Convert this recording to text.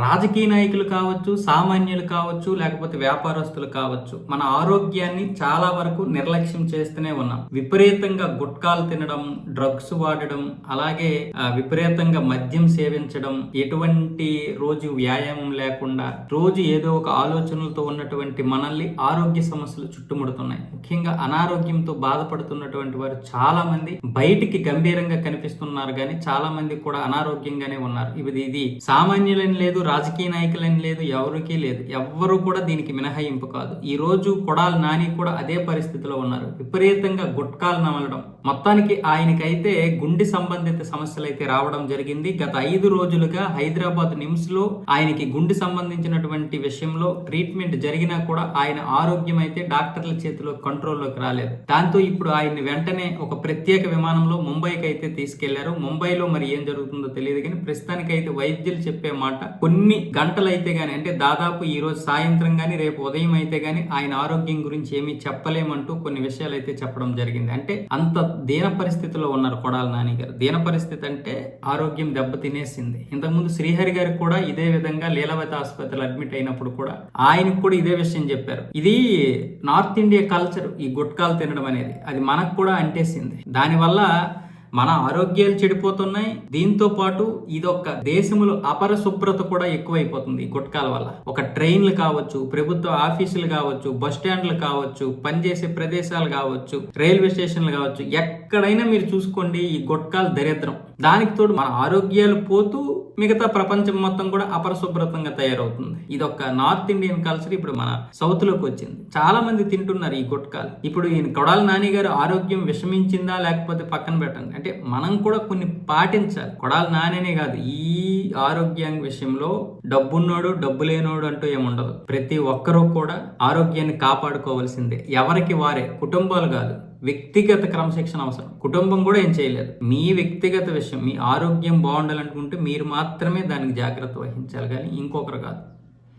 రాజకీయ నాయకులు కావచ్చు సామాన్యులు కావచ్చు లేకపోతే వ్యాపారస్తులు కావచ్చు మన ఆరోగ్యాన్ని చాలా వరకు నిర్లక్ష్యం చేస్తూనే ఉన్నాం. విపరీతంగా గుట్కాలు తినడం డ్రగ్స్ వాడడం అలాగే విపరీతంగా మద్యం సేవించడం ఎటువంటి రోజు వ్యాయామం లేకుండా రోజు ఏదో ఒక ఆలోచనలతో ఉన్నటువంటి మనల్ని ఆరోగ్య సమస్యలు చుట్టుముడుతున్నాయి. ముఖ్యంగా అనారోగ్యంతో బాధపడుతున్నటువంటి వారు చాలా మంది బయటికి గంభీరంగా కనిపిస్తున్నారు కానీ చాలా మంది కూడా అనారోగ్యంగానే ఉన్నారు. ఇది ఇది సామాన్యులని లేదు రాజకీయ నాయకులని లేదు ఎవరికీ లేదు. ఎవ్వరూ కూడా దీనికి మినహాయింపు కాదు. ఈ రోజు కొడాలి నాని కూడా అదే పరిస్థితిలో ఉన్నారు. విపరీతంగా గుట్కాలు నమలడం. మొత్తానికి ఆయనకైతే గుండె సంబంధిత సమస్యలు అయితే రావడం జరిగింది. గత ఐదు రోజులుగా హైదరాబాద్ నిమ్స్లో ఆయనకి గుండె సంబంధించినటువంటి విషయంలో ట్రీట్మెంట్ జరిగినా కూడా ఆయన ఆరోగ్యం అయితే డాక్టర్ల చేతిలో కంట్రోల్లోకి రాలేదు. దాంతో ఇప్పుడు ఆయన్ని వెంటనే ఒక ప్రత్యేక విమానంలో ముంబైకి అయితే తీసుకెళ్ళారు. ముంబైలో మరి ఏం జరుగుతుందో తెలియదు కానీ ప్రస్తుతానికి అయితే వైద్యులు చెప్పే మాట కొన్ని గంటలైతే కానీ అంటే దాదాపు ఈరోజు సాయంత్రం కానీ రేపు ఉదయం అయితే కానీ ఆయన ఆరోగ్యం గురించి ఏమీ చెప్పలేమంటూ కొన్ని విషయాలు అయితే చెప్పడం జరిగింది. అంటే అంత దీన పరిస్థితిలో ఉన్నారు కొడాల నాని గారు. దీన పరిస్థితి అంటే ఆరోగ్యం దెబ్బతినేసింది. ఇంతకుముందు శ్రీహరి గారికి కూడా ఇదే విధంగా లీలావతి ఆసుపత్రిలో అడ్మిట్ అయినప్పుడు కూడా ఆయనకు కూడా ఇదే విషయం చెప్పారు. ఇది నార్త్ ఇండియా కల్చర్ ఈ గుట్కాలు తినడం అనేది. అది మనకు కూడా అంటేసింది. దానివల్ల మన ఆరోగ్యాలు చెడిపోతున్నాయి. దీంతో పాటు ఇదొక దేశంలో అపరిశుభ్రత కూడా ఎక్కువైపోతుంది ఈ గుట్కాల వల్ల. ఒక ట్రైన్లు కావచ్చు ప్రభుత్వ ఆఫీసులు కావచ్చు బస్ స్టాండ్లు కావచ్చు పనిచేసే ప్రదేశాలు కావచ్చు రైల్వే స్టేషన్లు కావచ్చు ఎక్కడైనా మీరు చూసుకోండి ఈ గుట్కాలు దరిద్రం. దానికి తోడు మన ఆరోగ్యాలు పోతూ మిగతా ప్రపంచం మొత్తం కూడా అపరిశుభ్రతంగా తయారవుతుంది. ఇది ఒక నార్త్ ఇండియన్ కల్చర్ ఇప్పుడు మన సౌత్లోకి వచ్చింది. చాలా మంది తింటున్నారు ఈ గుట్కాలు. ఇప్పుడు ఈయన కొడాలి నాని గారు ఆరోగ్యం విషమించిందా లేకపోతే పక్కన పెట్టండి. అంటే మనం కూడా కొన్ని పాటించాలి. కొడాలి నానేనే కాదు ఈ ఆరోగ్యం విషయంలో డబ్బున్నోడు డబ్బు లేనోడు అంటూ ఏముండదు ప్రతి ఒక్కరూ కూడా ఆరోగ్యాన్ని కాపాడుకోవాల్సిందే. ఎవరికి వారే కుటుంబాలు కాదు. వ్యక్తిగత క్రమశిక్షణ అవసరం. కుటుంబం కూడా ఏం చేయలేదు. మీ వ్యక్తిగత విషయం మీ ఆరోగ్యం బాగుండాలనుకుంటే మీరు మాత్రమే దానికి జాగ్రత్త వహించాలి. కానీ ఇంకొకరు కాదు.